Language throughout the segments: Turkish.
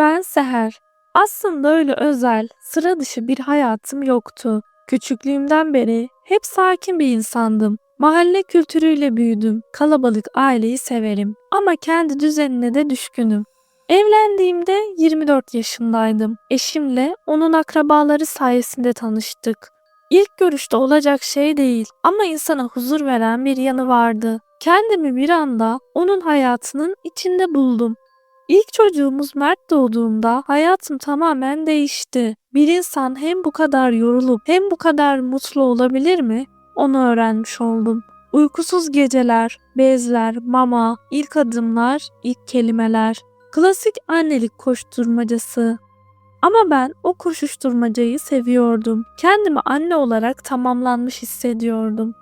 Ben Seher. Aslında öyle özel, sıra dışı bir hayatım yoktu. Küçüklüğümden beri hep sakin bir insandım. Mahalle kültürüyle büyüdüm. Kalabalık aileyi severim. Ama kendi düzenine de düşkünüm. Evlendiğimde 24 yaşındaydım. Eşimle onun akrabaları sayesinde tanıştık. İlk görüşte olacak şey değil ama insana huzur veren bir yanı vardı. Kendimi bir anda onun hayatının içinde buldum. İlk çocuğumuz Mert doğduğunda hayatım tamamen değişti. Bir insan hem bu kadar yorulup hem bu kadar mutlu olabilir mi? Onu öğrenmiş oldum. Uykusuz geceler, bezler, mama, ilk adımlar, ilk kelimeler. Klasik annelik koşturmacası. Ama ben o koşuşturmacayı seviyordum. Kendimi anne olarak tamamlanmış hissediyordum.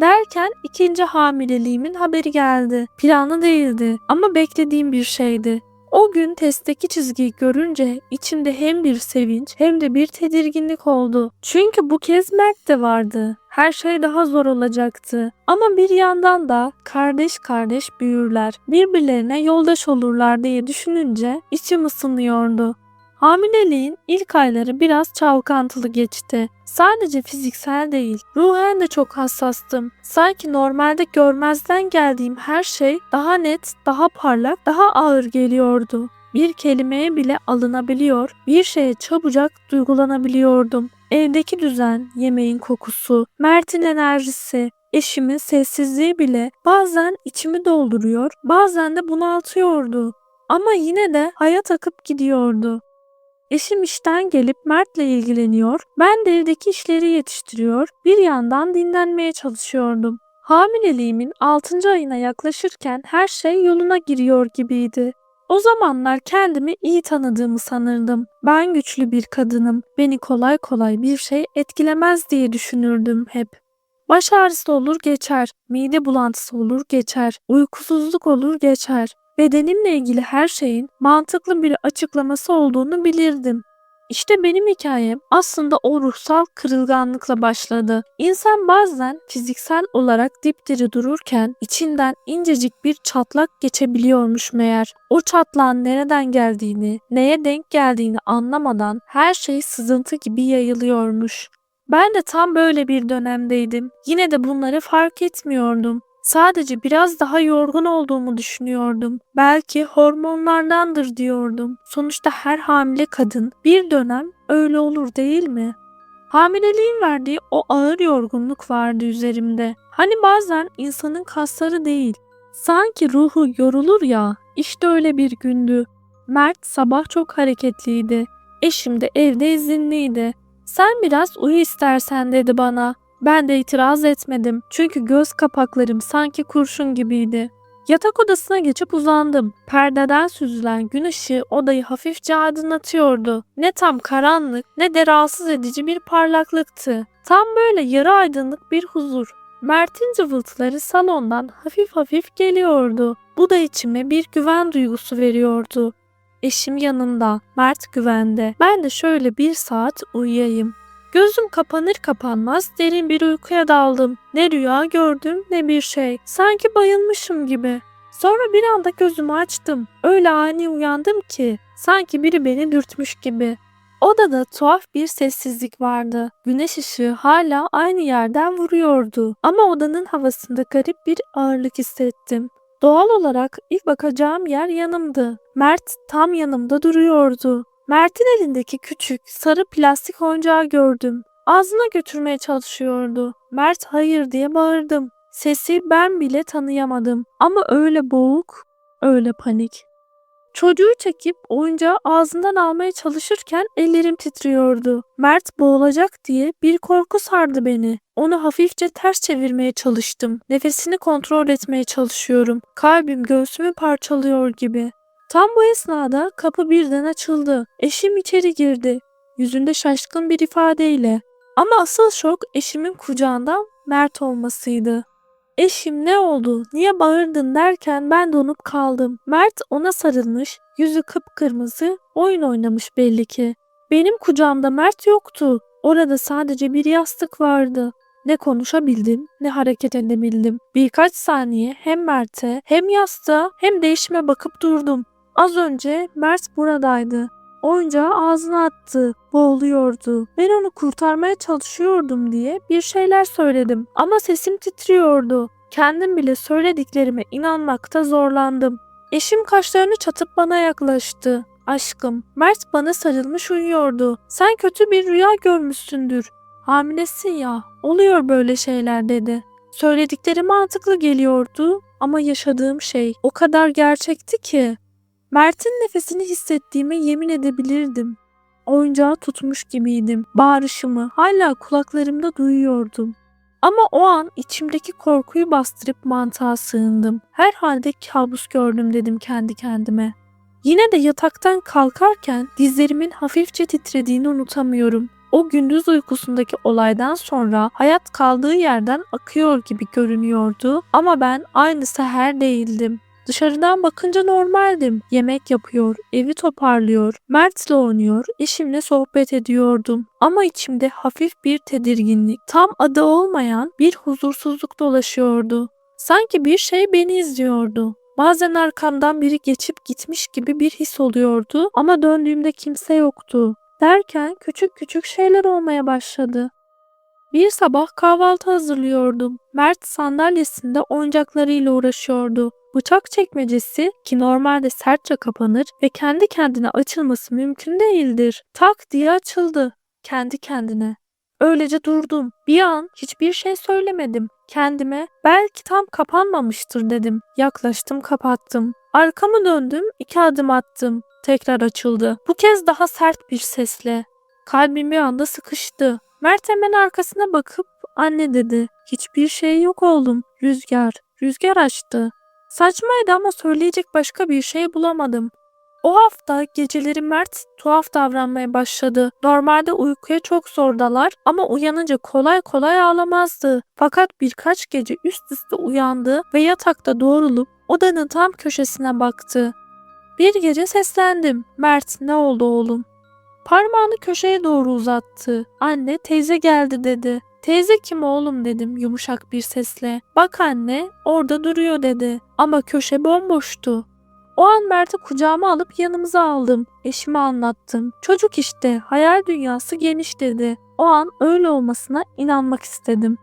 Derken ikinci hamileliğimin haberi geldi. Planlı değildi ama beklediğim bir şeydi. O gün testteki çizgiyi görünce içimde hem bir sevinç hem de bir tedirginlik oldu. Çünkü bu kez Mert de vardı. Her şey daha zor olacaktı. Ama bir yandan da kardeş kardeş büyürler, birbirlerine yoldaş olurlar diye düşününce içim ısınıyordu. Hamileliğin ilk ayları biraz çalkantılı geçti. Sadece fiziksel değil, ruhen de çok hassastım. Sanki normalde görmezden geldiğim her şey daha net, daha parlak, daha ağır geliyordu. Bir kelimeye bile alınabiliyor, bir şeye çabucak duygulanabiliyordum. Evdeki düzen, yemeğin kokusu, Mert'in enerjisi, eşimin sessizliği bile bazen içimi dolduruyor, bazen de bunaltıyordu. Ama yine de hayat akıp gidiyordu. Eşim işten gelip Mert'le ilgileniyor, ben de evdeki işleri yetiştiriyor, bir yandan dinlenmeye çalışıyordum. Hamileliğimin 6. ayına yaklaşırken her şey yoluna giriyor gibiydi. O zamanlar kendimi iyi tanıdığımı sanırdım. Ben güçlü bir kadınım. Beni kolay kolay bir şey etkilemez diye düşünürdüm hep. Baş ağrısı olur geçer, mide bulantısı olur geçer, uykusuzluk olur geçer. Bedenimle ilgili her şeyin mantıklı bir açıklaması olduğunu bilirdim. İşte benim hikayem aslında o ruhsal kırılganlıkla başladı. İnsan bazen fiziksel olarak dipdiri dururken içinden incecik bir çatlak geçebiliyormuş meğer. O çatlağın nereden geldiğini, neye denk geldiğini anlamadan her şey sızıntı gibi yayılıyormuş. Ben de tam böyle bir dönemdeydim. Yine de bunları fark etmiyordum. Sadece biraz daha yorgun olduğumu düşünüyordum. Belki hormonlardandır diyordum. Sonuçta her hamile kadın bir dönem öyle olur değil mi? Hamileliğin verdiği o ağır yorgunluk vardı üzerimde. Hani bazen insanın kasları değil, sanki ruhu yorulur ya. İşte öyle bir gündü. Mert sabah çok hareketliydi. Eşim de evde izinliydi. Sen biraz uyu istersen dedi bana. Ben de itiraz etmedim çünkü göz kapaklarım sanki kurşun gibiydi. Yatak odasına geçip uzandım. Perdeden süzülen gün ışığı odayı hafifçe aydınlatıyordu. Ne tam karanlık ne de rahatsız edici bir parlaklıktı. Tam böyle yarı aydınlık bir huzur. Mert'in cıvıltıları salondan hafif hafif geliyordu. Bu da içime bir güven duygusu veriyordu. Eşim yanımda, Mert güvende. Ben de şöyle bir saat uyuyayım. Gözüm kapanır kapanmaz derin bir uykuya daldım. Ne rüya gördüm ne bir şey. Sanki bayılmışım gibi. Sonra bir anda gözümü açtım. Öyle ani uyandım ki sanki biri beni dürtmüş gibi. Odada tuhaf bir sessizlik vardı. Güneş ışığı hala aynı yerden vuruyordu. Ama odanın havasında garip bir ağırlık hissettim. Doğal olarak ilk bakacağım yer yanımdı. Mert tam yanımda duruyordu. Mert'in elindeki küçük sarı plastik oyuncağı gördüm. Ağzına götürmeye çalışıyordu. Mert hayır diye bağırdım. Sesi ben bile tanıyamadım ama öyle boğuk, öyle panik. Çocuğu çekip oyuncağı ağzından almaya çalışırken ellerim titriyordu. Mert boğulacak diye bir korku sardı beni. Onu hafifçe ters çevirmeye çalıştım. Nefesini kontrol etmeye çalışıyorum. Kalbim göğsümü parçalıyor gibi. Tam bu esnada kapı birden açıldı. Eşim içeri girdi. Yüzünde şaşkın bir ifadeyle. Ama asıl şok eşimin kucağından Mert olmasıydı. Eşim ne oldu, niye bağırdın derken ben donup kaldım. Mert ona sarılmış, yüzü kıpkırmızı, oyun oynamış belli ki. Benim kucağımda Mert yoktu. Orada sadece bir yastık vardı. Ne konuşabildim ne hareket edebildim. Birkaç saniye hem Mert'e hem yastığa hem değişime bakıp durdum. Az önce Mert buradaydı. Oyuncağı ağzına attı, boğuluyordu. Ben onu kurtarmaya çalışıyordum diye bir şeyler söyledim ama sesim titriyordu. Kendim bile söylediklerime inanmakta zorlandım. Eşim kaşlarını çatıp bana yaklaştı. Aşkım, Mert bana sarılmış uyuyordu. Sen kötü bir rüya görmüşsündür. Hamilesin ya, oluyor böyle şeyler dedi. Söyledikleri mantıklı geliyordu ama yaşadığım şey o kadar gerçekti ki. Mert'in nefesini hissettiğime yemin edebilirdim. Oyuncağı tutmuş gibiydim. Bağrışımı hala kulaklarımda duyuyordum. Ama o an içimdeki korkuyu bastırıp mantığa sığındım. Herhalde kabus gördüm dedim kendi kendime. Yine de yataktan kalkarken dizlerimin hafifçe titrediğini unutamıyorum. O gündüz uykusundaki olaydan sonra hayat kaldığı yerden akıyor gibi görünüyordu ama ben aynı seher değildim. Dışarıdan bakınca normaldim. Yemek yapıyor, evi toparlıyor, Mert'le oynuyor, eşimle sohbet ediyordum. Ama içimde hafif bir tedirginlik, tam adı olmayan bir huzursuzluk dolaşıyordu. Sanki bir şey beni izliyordu. Bazen arkamdan biri geçip gitmiş gibi bir his oluyordu ama döndüğümde kimse yoktu. Derken küçük küçük şeyler olmaya başladı. Bir sabah kahvaltı hazırlıyordum. Mert sandalyesinde oyuncaklarıyla uğraşıyordu. Bıçak çekmecesi ki normalde sertçe kapanır ve kendi kendine açılması mümkün değildir. Tak diye açıldı. Kendi kendine. Öylece durdum. Bir an hiçbir şey söylemedim. Kendime belki tam kapanmamıştır dedim. Yaklaştım kapattım. Arkamı döndüm iki adım attım. Tekrar açıldı. Bu kez daha sert bir sesle. Kalbim bir anda sıkıştı. Mert hemen arkasına bakıp anne dedi. Hiçbir şey yok oğlum. Rüzgar. Rüzgar açtı. Saçmaydı ama söyleyecek başka bir şey bulamadım. O hafta geceleri Mert tuhaf davranmaya başladı. Normalde uykuya çok zor dalar ama uyanınca kolay kolay ağlamazdı. Fakat birkaç gece üst üste uyandı ve yatakta doğrulup odanın tam köşesine baktı. Bir gece seslendim. Mert ne oldu oğlum? Parmağını köşeye doğru uzattı. Anne teyze geldi dedi. Teyze kim oğlum dedim yumuşak bir sesle. Bak anne orada duruyor dedi. Ama köşe bomboştu. O an Mert'i kucağıma alıp yanımıza aldım. Eşime anlattım. Çocuk işte hayal dünyası geniş dedi. O an öyle olmasına inanmak istedim.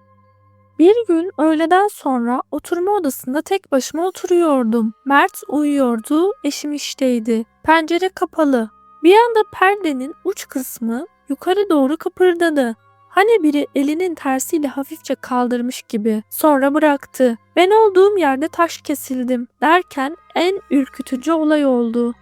Bir gün öğleden sonra oturma odasında tek başıma oturuyordum. Mert uyuyordu, eşim işteydi. Pencere kapalı. Bir anda perdenin uç kısmı yukarı doğru kıpırdadı. Hani biri elinin tersiyle hafifçe kaldırmış gibi. Sonra bıraktı. Ben olduğum yerde taş kesildim derken en ürkütücü olay oldu.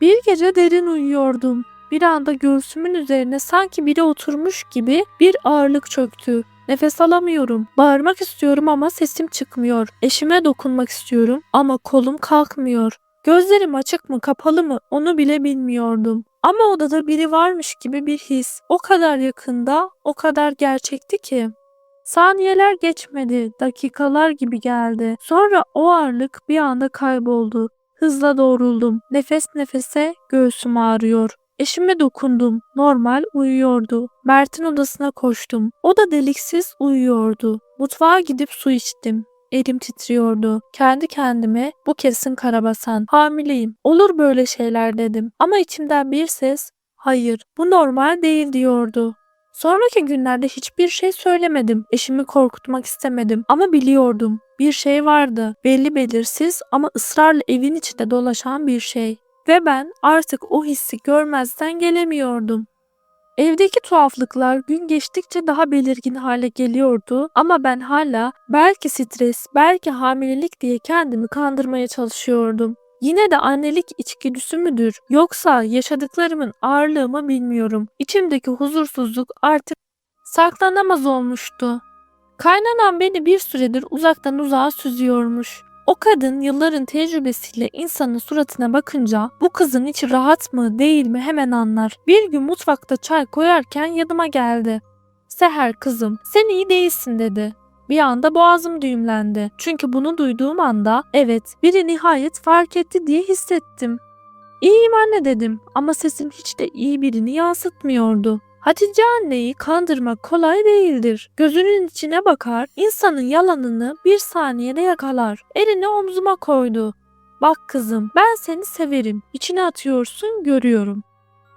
Bir gece derin uyuyordum. Bir anda göğsümün üzerine sanki biri oturmuş gibi bir ağırlık çöktü. Nefes alamıyorum. Bağırmak istiyorum ama sesim çıkmıyor. Eşime dokunmak istiyorum ama kolum kalkmıyor. Gözlerim açık mı kapalı mı onu bile bilmiyordum. Ama odada biri varmış gibi bir his. O kadar yakında, o kadar gerçekti ki. Saniyeler geçmedi, dakikalar gibi geldi. Sonra o ağırlık bir anda kayboldu. Hızla doğruldum. Nefes nefese göğsüm ağrıyor. Eşime dokundum. Normal uyuyordu. Mert'in odasına koştum. O da deliksiz uyuyordu. Mutfağa gidip su içtim. Elim titriyordu. Kendi kendime bu kesin karabasan. Hamileyim. Olur böyle şeyler dedim. Ama içimden bir ses hayır bu normal değil diyordu. Sonraki günlerde hiçbir şey söylemedim. Eşimi korkutmak istemedim ama biliyordum. Bir şey vardı. Belli belirsiz ama ısrarla evin içinde dolaşan bir şey. Ve ben artık o hissi görmezden gelemiyordum. Evdeki tuhaflıklar gün geçtikçe daha belirgin hale geliyordu ama ben hala belki stres, belki hamilelik diye kendimi kandırmaya çalışıyordum. Yine de annelik içgüdüsü müdür yoksa yaşadıklarımın ağırlığı mı bilmiyorum. İçimdeki huzursuzluk artık saklanamaz olmuştu. Kaynanan beni bir süredir uzaktan uzağa süzüyormuş. O kadın yılların tecrübesiyle insanın suratına bakınca bu kızın içi rahat mı değil mi hemen anlar. Bir gün mutfakta çay koyarken yanıma geldi. Seher kızım sen iyi değilsin dedi. Bir anda boğazım düğümlendi. Çünkü bunu duyduğum anda evet biri nihayet fark etti diye hissettim. İyiyim anne dedim ama sesim hiç de iyi birini yansıtmıyordu. Hatice anneyi kandırmak kolay değildir. Gözünün içine bakar, insanın yalanını bir saniyede yakalar. Elini omzuma koydu. Bak kızım ben seni severim. İçine atıyorsun görüyorum.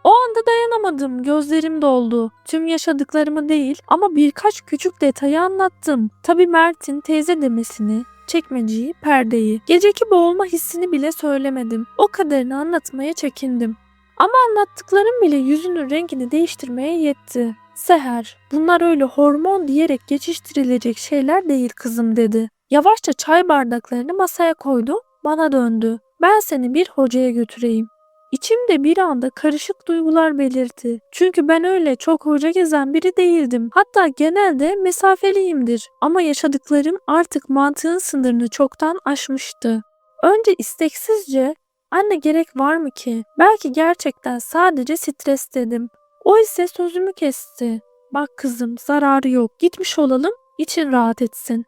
O anda dayanamadım. Gözlerim doldu. Tüm yaşadıklarımı değil ama birkaç küçük detayı anlattım. Tabii Mert'in teyze demesini, çekmeceyi, perdeyi, geceki boğulma hissini bile söylemedim. O kadarını anlatmaya çekindim. Ama anlattıklarım bile yüzünün rengini değiştirmeye yetti. Seher, bunlar öyle hormon diyerek geçiştirilecek şeyler değil kızım dedi. Yavaşça çay bardaklarını masaya koydu, bana döndü. Ben seni bir hocaya götüreyim. İçimde bir anda karışık duygular belirdi. Çünkü ben öyle çok hoca gezen biri değildim. Hatta genelde mesafeliyimdir. Ama yaşadıklarım artık mantığın sınırını çoktan aşmıştı. Önce isteksizce anne gerek var mı ki? Belki gerçekten sadece stres dedim. O ise sözümü kesti. Bak kızım zararı yok. Gitmiş olalım için rahat etsin.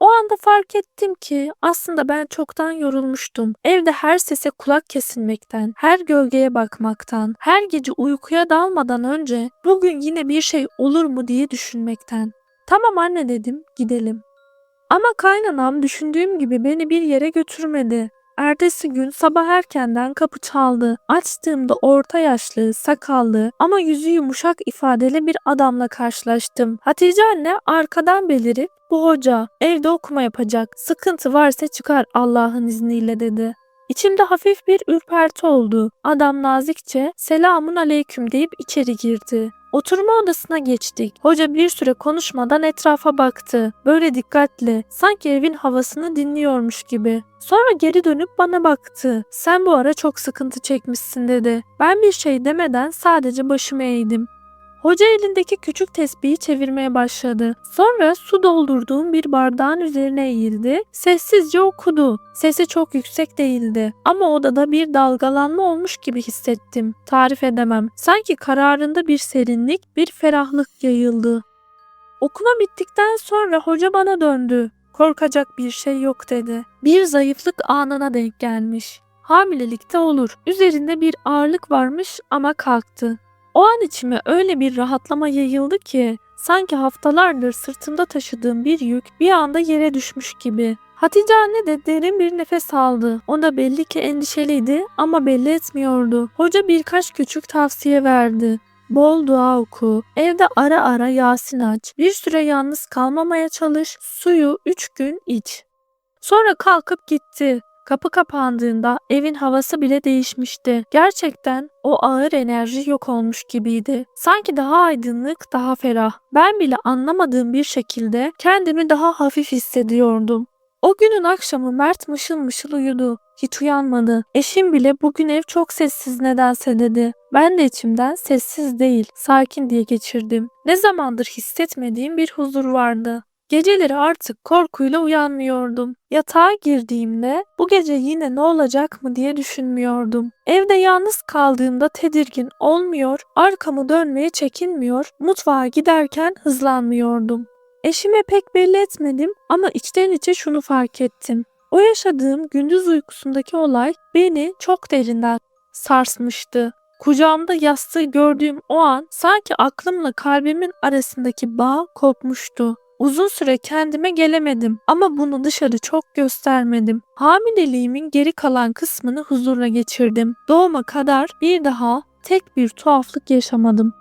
O anda fark ettim ki aslında ben çoktan yorulmuştum. Evde her sese kulak kesilmekten, her gölgeye bakmaktan, her gece uykuya dalmadan önce bugün yine bir şey olur mu diye düşünmekten. Tamam anne dedim, gidelim. Ama kaynanam düşündüğüm gibi beni bir yere götürmedi. Ertesi gün sabah erkenden kapı çaldı. Açtığımda orta yaşlı, sakallı ama yüzü yumuşak ifadeli bir adamla karşılaştım. Hatice anne arkadan belirip bu hoca evde okuma yapacak. Sıkıntı varsa çıkar Allah'ın izniyle dedi. İçimde hafif bir ürperti oldu. Adam nazikçe selamun aleyküm deyip içeri girdi. Oturma odasına geçtik. Hoca bir süre konuşmadan etrafa baktı. Böyle dikkatli, sanki evin havasını dinliyormuş gibi. Sonra geri dönüp bana baktı. Sen bu ara çok sıkıntı çekmişsin dedi. Ben bir şey demeden sadece başımı eğdim. Hoca elindeki küçük tesbihi çevirmeye başladı. Sonra su doldurduğum bir bardağın üzerine eğildi. Sessizce okudu. Sesi çok yüksek değildi. Ama odada bir dalgalanma olmuş gibi hissettim. Tarif edemem. Sanki kararında bir serinlik, bir ferahlık yayıldı. Okuma bittikten sonra hoca bana döndü. Korkacak bir şey yok dedi. Bir zayıflık anına denk gelmiş. Hamilelikte olur. Üzerinde bir ağırlık varmış ama kalktı. O an içime öyle bir rahatlama yayıldı ki sanki haftalardır sırtımda taşıdığım bir yük bir anda yere düşmüş gibi. Hatice anne de derin bir nefes aldı. O da belli ki endişeliydi ama belli etmiyordu. Hoca birkaç küçük tavsiye verdi. Bol dua oku, evde ara ara Yasin aç, bir süre yalnız kalmamaya çalış, suyu üç gün iç. Sonra kalkıp gitti. Kapı kapandığında evin havası bile değişmişti. Gerçekten o ağır enerji yok olmuş gibiydi. Sanki daha aydınlık, daha ferah. Ben bile anlamadığım bir şekilde kendimi daha hafif hissediyordum. O günün akşamı Mert mışıl mışıl uyudu. Hiç uyanmadı. Eşim bile bugün ev çok sessiz nedense dedi. Ben de içimden sessiz değil, sakin diye geçirdim. Ne zamandır hissetmediğim bir huzur vardı. Geceleri artık korkuyla uyanmıyordum. Yatağa girdiğimde bu gece yine ne olacak mı diye düşünmüyordum. Evde yalnız kaldığımda tedirgin olmuyor, arkamı dönmeye çekinmiyor, mutfağa giderken hızlanmıyordum. Eşime pek belli etmedim ama içten içe şunu fark ettim. O yaşadığım gündüz uykusundaki olay beni çok derinden sarsmıştı. Kucağımda yastığı gördüğüm o an sanki aklımla kalbimin arasındaki bağ kopmuştu. Uzun süre kendime gelemedim ama bunu dışarı çok göstermedim. Hamileliğimin geri kalan kısmını huzurla geçirdim. Doğuma kadar bir daha tek bir tuhaflık yaşamadım.